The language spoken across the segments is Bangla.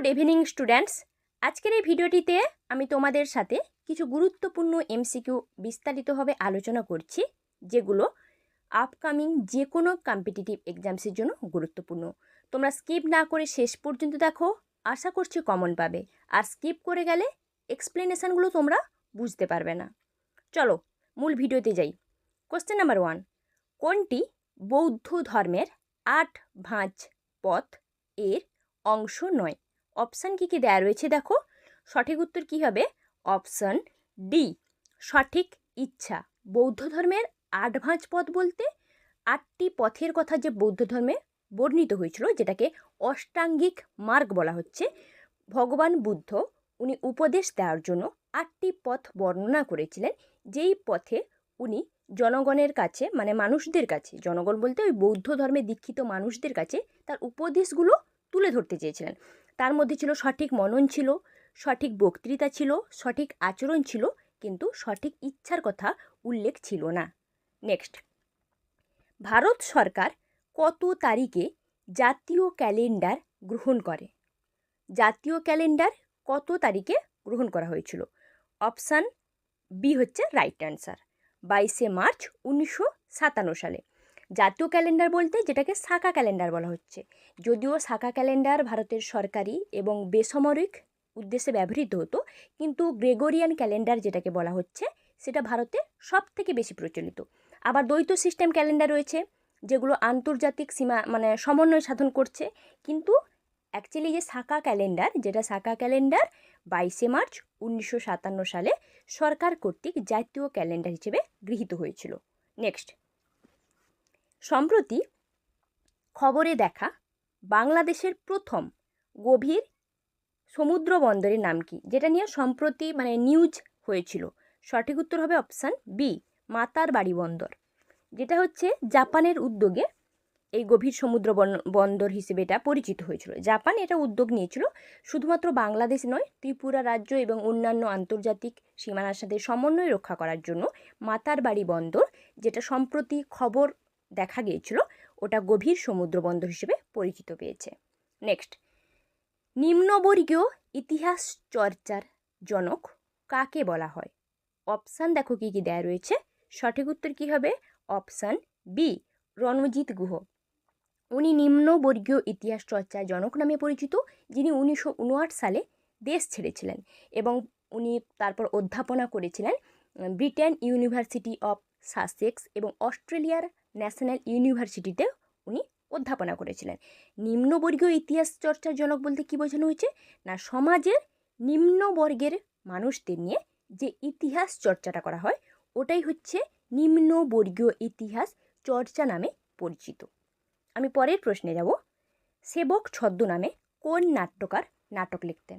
গুড ইভিনিং স্টুডেন্টস আজকের এই ভিডিওটিতে আমি তোমাদের সাথে কিছু গুরুত্বপূর্ণ এমসিকিউ বিস্তারিতভাবে আলোচনা করছি, যেগুলো আপকামিং যে কোনো কম্পিটিটিভ এক্সামসের জন্য গুরুত্বপূর্ণ। তোমরা স্কিপ না করে শেষ পর্যন্ত দেখো, আশা করছি কমন পাবে। আর স্কিপ করে গেলে এক্সপ্লেনেশানগুলো তোমরা বুঝতে পারবে না। চলো, মূল ভিডিওতে যাই। কোশ্চেন নাম্বার ওয়ান কোনটি বৌদ্ধ ধর্মের আট ভাঁজ পথ এর অংশ নয়? অপশান কী কী দেওয়া রয়েছে দেখো? সঠিক উত্তর কী হবে? অপশান ডি, সঠিক ইচ্ছা। বৌদ্ধ ধর্মের আট ভাঁজ পথ বলতে আটটি পথের কথা যে বৌদ্ধ ধর্মে বর্ণিত হয়েছিল, যেটাকে অষ্টাঙ্গিক মার্গ বলা হচ্ছে, ভগবান বুদ্ধ উনি উপদেশ দেওয়ার জন্য আটটি পথ বর্ণনা করেছিলেন। যেই পথে উনি জনগণের কাছে মানে মানুষদের কাছে, জনগণ বলতে ওই বৌদ্ধ ধর্মে দীক্ষিত মানুষদের কাছে তার উপদেশগুলো তুলে ধরতে চেয়েছিলেন। তার মধ্যে ছিল সঠিক মনন ছিল, সঠিক বক্তৃতা ছিল, সঠিক আচরণ ছিল, কিন্তু সঠিক ইচ্ছার কথা উল্লেখ ছিল না। নেক্সট ভারত সরকার কত তারিখে জাতীয় ক্যালেন্ডার গ্রহণ করে? জাতীয় ক্যালেন্ডার কত তারিখে গ্রহণ করা হয়েছিল? অপশান বি হচ্ছে রাইট অ্যান্সার বাইশে মার্চ উনিশশো সাতান্ন সালে। জাতীয় ক্যালেন্ডার বলতে যেটাকে শাখা ক্যালেন্ডার বলা হচ্ছে। যদিও শাখা ক্যালেন্ডার ভারতের সরকারি এবং বেসামরিক উদ্দেশ্যে ব্যবহৃত হতো, কিন্তু গ্রেগোরিয়ান ক্যালেন্ডার যেটাকে বলা হচ্ছে, সেটা ভারতে সব থেকে বেশি প্রচলিত। আবার দ্বৈত সিস্টেম ক্যালেন্ডার রয়েছে, যেগুলো আন্তর্জাতিক সীমা মানে সমন্বয় সাধন করছে, কিন্তু অ্যাকচুয়ালি যে শাখা ক্যালেন্ডার, যেটা শাখা ক্যালেন্ডার বাইশে মার্চ উনিশশো সাতান্ন সালে সরকার কর্তৃক জাতীয় ক্যালেন্ডার হিসেবে গৃহীত হয়েছিল। নেক্সট। সম্প্রতি খবরে দেখা বাংলাদেশের প্রথম গভীর সমুদ্র বন্দরের নাম কি? যেটা নিয়ে সম্প্রতি মানে নিউজ হয়েছিল। সঠিক উত্তর হবে অপশান বি মাতার বাড়ি বন্দর। যেটা হচ্ছে জাপানের উদ্যোগে এই গভীর সমুদ্র বন্দর হিসেবে এটা পরিচিত হয়েছিল। জাপান এটা উদ্যোগ নিয়েছিল শুধুমাত্র বাংলাদেশ নয়, ত্রিপুরা রাজ্য এবং অন্যান্য আন্তর্জাতিক সীমানার সাথে সমন্বয় রক্ষা করার জন্য মাতার বাড়ি বন্দর, যেটা সম্প্রতি খবর দেখা গিয়েছিল, ওটা গভীর সমুদ্র বন্দর হিসেবে পরিচিত পেয়েছে। নেক্সট নিম্নবর্গীয় ইতিহাস চর্চার জনক কাকে বলা হয়? অপশান দেখো কী কী দেয়া রয়েছে। সঠিক উত্তর কী হবে? Option B Ranajit Guha. উনি নিম্নবর্গীয় ইতিহাস চর্চার জনক নামে পরিচিত, যিনি উনিশশো সালে দেশ ছেড়েছিলেন এবং উনি তারপর অধ্যাপনা করেছিলেন, ব্রিটেন ইউনিভার্সিটি অফ সাসেক্স এবং অস্ট্রেলিয়ার ন্যাশনাল ইউনিভার্সিটিতে উনি অধ্যাপনা করেছিলেন। নিম্নবর্গীয় ইতিহাস চর্চার জনক বলতে কী বোঝানো হয়েছে? না, সমাজের নিম্নবর্গের মানুষদের নিয়ে যে ইতিহাস চর্চাটা করা হয়, ওটাই হচ্ছে নিম্নবর্গীয় ইতিহাস চর্চা নামে পরিচিত। আমি পরের প্রশ্নে যাব। সেবক ছদ্মনামে কোন নাট্যকার নাটক লিখতেন?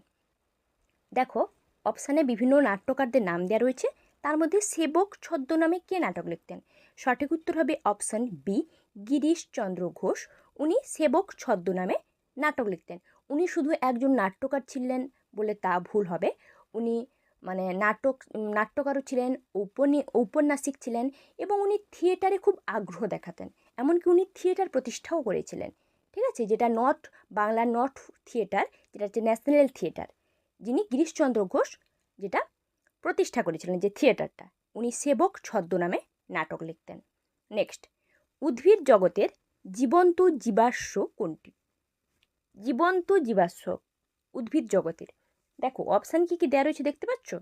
দেখো, অপশানে বিভিন্ন নাট্যকারদের নাম দেওয়া রয়েছে। তার মধ্যে সেবক ছদ্মনামে কে নাটক লিখতেন? সঠিক উত্তর হবে অপশান বি গিরিশচন্দ্র ঘোষ। উনি সেবক ছদ্মনামে নাটক লিখতেন। উনি শুধু একজন নাট্যকার ছিলেন বলে তা ভুল হবে। উনি মানে নাটক, নাট্যকারও ছিলেন ঔপনি ঔপন্যাসিক ছিলেন এবং উনি থিয়েটারে খুব আগ্রহ দেখাতেন। এমনকি উনি থিয়েটার প্রতিষ্ঠাও করেছিলেন। ঠিক আছে? যেটা নর্থ বাংলা নর্থ থিয়েটার, যেটা হচ্ছে ন্যাশনাল থিয়েটার। যিনি গিরিশচন্দ্র ঘোষ, যেটা প্রতিষ্ঠা করেছিলেন যে থিয়েটারটা। উনি সেবক ছদ্মনামে নাটক লিখতেন। নেক্সট, উদ্ভিদ জগতের জীবন্ত জীবাশ্ম কোনটি? জীবন্ত জীবাশ্ম, উদ্ভিদ জগতের। দেখো অপশান কী কী দেওয়া রয়েছে দেখতে পাচ্ছ?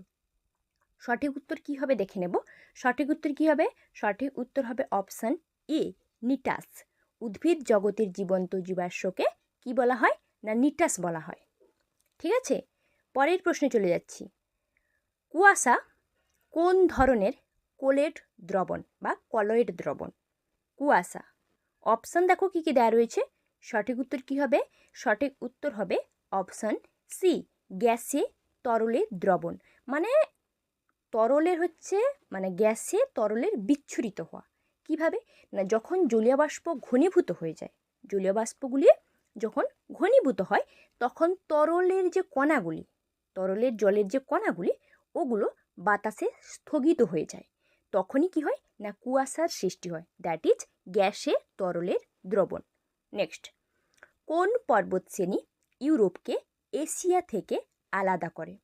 সঠিক উত্তর কী হবে দেখে নেব। সঠিক উত্তর কী হবে? সঠিক উত্তর হবে অপশান এ নিটাস। উদ্ভিদ জগতের জীবন্ত জীবাশ্মকে কি বলা হয়? না, নিটাস বলা হয়। ঠিক আছে? পরের প্রশ্নে চলে যাচ্ছি। কুয়াশা কোন ধরনের কোলেট দ্রবণ বা কলয়েড দ্রবণ? কুয়াশা। অপশান দেখো কী কী দেওয়া রয়েছে। সঠিক উত্তর কী হবে? সঠিক উত্তর হবে অপশান সি, গ্যাসে তরলে দ্রবণ। মানে তরলের হচ্ছে মানে গ্যাসে তরলের বিচ্ছুরিত হওয়া। কীভাবে? না, যখন জলীয় বাষ্প ঘনীভূত হয়ে যায়, জলীয় বাষ্পগুলি যখন ঘনীভূত হয়, তখন তরলের যে কণাগুলি, তরলের জলের যে কণাগুলি ওগুলো বাতাসে স্থগিত হয়ে যায়। তখনই কি হয়? না কুয়াশার সৃষ্টি হয়। দ্যাট ইজ গ্যাসে তরলের দ্রবণ। নেক্সট কোন পর্বত শ্রেণি ইউরোপকে এশিয়া থেকে আলাদা করে?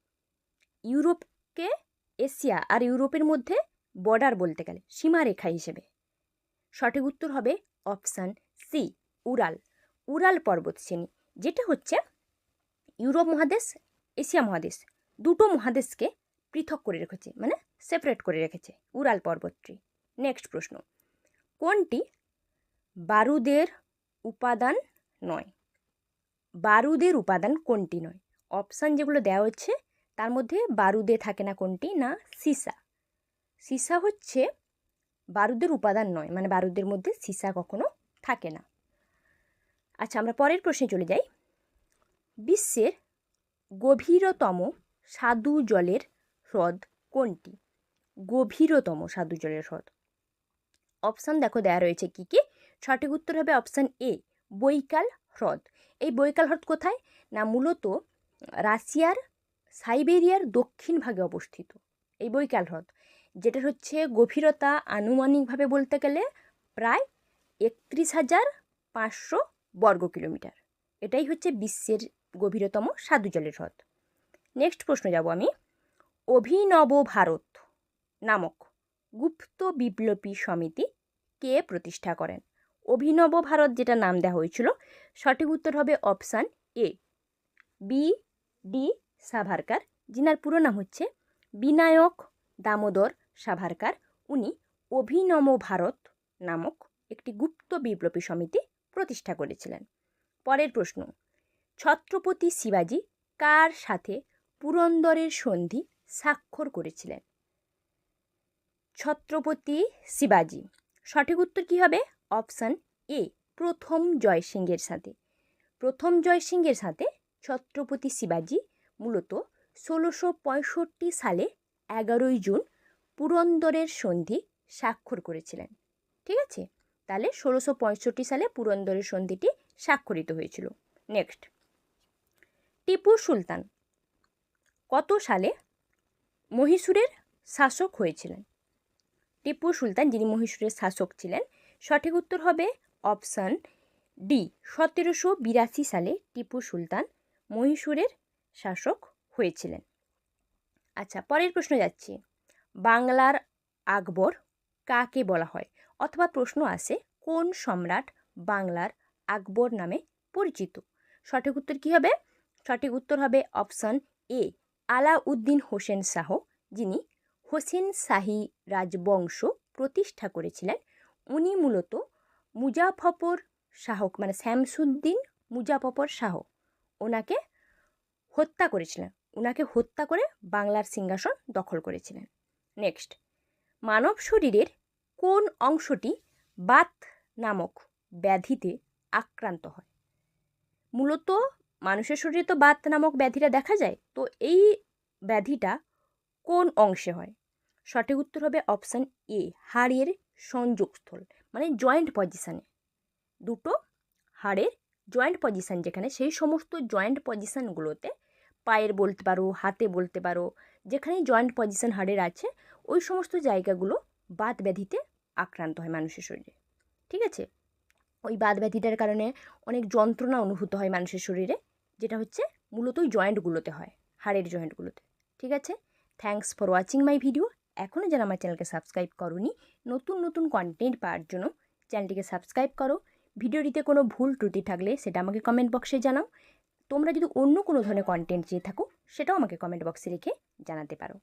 ইউরোপকে এশিয়া আর ইউরোপের মধ্যে বর্ডার বলতে গেলে, সীমারেখা হিসেবে। সঠিক উত্তর হবে অপশান সি উরাল উরাল পর্বত শ্রেণি যেটা হচ্ছে ইউরোপ মহাদেশ, এশিয়া মহাদেশ। দুটো মহাদেশকে পৃথক করে রেখেছে মানে সেপারেট করে রেখেছে উরাল পর্বতটি। নেক্সট প্রশ্ন, কোনটি বারুদের উপাদান নয়? বারুদের উপাদান কোনটি নয়? অপশান যেগুলো দেওয়া হচ্ছে, তার মধ্যে বারুদে থাকে না কোনটি, না সিসা। সিসা হচ্ছে বারুদের উপাদান নয় মানে বারুদের মধ্যে সীসা কখনো থাকে না। আচ্ছা আমরা পরের প্রশ্নে চলে যাই। বিশ্বের গভীরতম স্বাদু জলের হ্রদ কোনটি? গভীরতম স্বাদু জলের হ্রদ অপশান দেখো দেওয়া রয়েছে কি কি? সঠিক উত্তর হবে অপশান এ, বৈকাল হ্রদ। এই বৈকাল হ্রদ কোথায়? না, মূলত রাশিয়ার সাইবেরিয়ার দক্ষিণ ভাগে অবস্থিত। এই বৈকাল হ্রদ, যেটা হচ্ছে গভীরতা আনুমানিকভাবে বলতে গেলে প্রায় একত্রিশ হাজার পাঁচশো বর্গ কিলোমিটার। এটাই হচ্ছে বিশ্বের গভীরতম সাধু জলের হ্রদ। নেক্সট প্রশ্ন যাব আমি। অভিনব ভারত নামক গুপ্ত বিপ্লবী সমিতি কে প্রতিষ্ঠা করেন? অভিনব ভারত যেটা নাম দেওয়া হয়েছিল, সঠিক উত্তর হবে option A V D Savarkar. যিনার পুরো নাম হচ্ছে বিনায়ক দামোদর সাভারকার। উনি অভিনব ভারত নামক একটি গুপ্ত বিপ্লবী সমিতি প্রতিষ্ঠা করেছিলেন। পরের প্রশ্ন, ছত্রপতি শিবাজী কার সাথে পুরন্দরের সন্ধি স্বাক্ষর করেছিলেন। ছত্রপতি শিবাজী। সঠিক উত্তর কী হবে? অপশান এ, প্রথম জয়সিংহের সাথে। প্রথম জয়সিংহের সাথে ছত্রপতি শিবাজী মূলত ষোলোশো পঁয়ষট্টি সালে এগারোই জুন পুরন্দরের সন্ধি স্বাক্ষর করেছিলেন। ঠিক আছে? তাহলে ষোলোশো পঁয়ষট্টি সালে পুরন্দরের সন্ধিটি স্বাক্ষরিত হয়েছিল। নেক্সট। টিপু সুলতান। কত সালে মহীশূরের শাসক হয়েছিলেন। টিপু সুলতান, যিনি মহীশূরের শাসক ছিলেন, সঠিক উত্তর হবে অপশান ডি, সতেরোশো বিরাশি সালে টিপু সুলতান মহীশূরের শাসক হয়েছিলেন। আচ্ছা পরের প্রশ্ন যাচ্ছি। বাংলার আকবর কাকে বলা হয়? অথবা প্রশ্ন আসে, কোন সম্রাট বাংলার আকবর নামে পরিচিত? সঠিক উত্তর কী হবে? সঠিক উত্তর হবে অপশান এ আলাউদ্দিন হোসেন শাহ, যিনি হোসেন শাহী রাজবংশ প্রতিষ্ঠা করেছিলেন, উনি মূলত মুজাফফর শাহ মানে শ্যামসুদ্দিন মুজাফফর শাহ ওনাকে হত্যা করেছিলেন। ওনাকে হত্যা করে বাংলার সিংহাসন দখল করেছিলেন। নেক্সট, মানব শরীরের কোন অংশটি বাত নামক ব্যাধিতে আক্রান্ত হয়? মূলত মানুষের শরীরে তো বাত নামক ব্যাধিটা দেখা যায়, তো এই ব্যাধিটা কোন অংশে হয়? সঠিক উত্তর হবে অপশান এ, হাড়ের সংযোগস্থল মানে জয়েন্ট পজিশানে। দুটো হাড়ের জয়েন্ট পজিশান যেখানে, সেই সমস্ত জয়েন্ট পজিশানগুলোতে পায়ের বলতে পারো, হাতে বলতে পারো যেখানে জয়েন্ট পজিশান হাড়ের আছে, ওই সমস্ত জায়গাগুলো বাত ব্যাধিতে আক্রান্ত হয় মানুষের শরীরে। ঠিক আছে? ওই বাত ব্যাধিটার কারণে অনেক যন্ত্রণা অনুভূত হয় মানুষের শরীরে, যেটা হচ্ছে মূলত ওই জয়েন্টগুলোতে হয়, হাড়ের জয়েন্টগুলোতে। ঠিক আছে? Thanks for watching my video এখনও যারা আমার চ্যানেলকে সাবস্ক্রাইব করনি, নতুন নতুন কন্টেন্ট পাওয়ার জন্য চ্যানেলটিকে সাবস্ক্রাইব করো। ভিডিওটিতে কোনো ভুল ত্রুটি থাকলে সেটা আমাকে কমেন্ট বক্সে জানাও। তোমরা যদি অন্য কোনো ধরনের কন্টেন্ট চেয়ে থাকো, সেটাও আমাকে কমেন্ট বক্সে লিখে জানাতে পারো।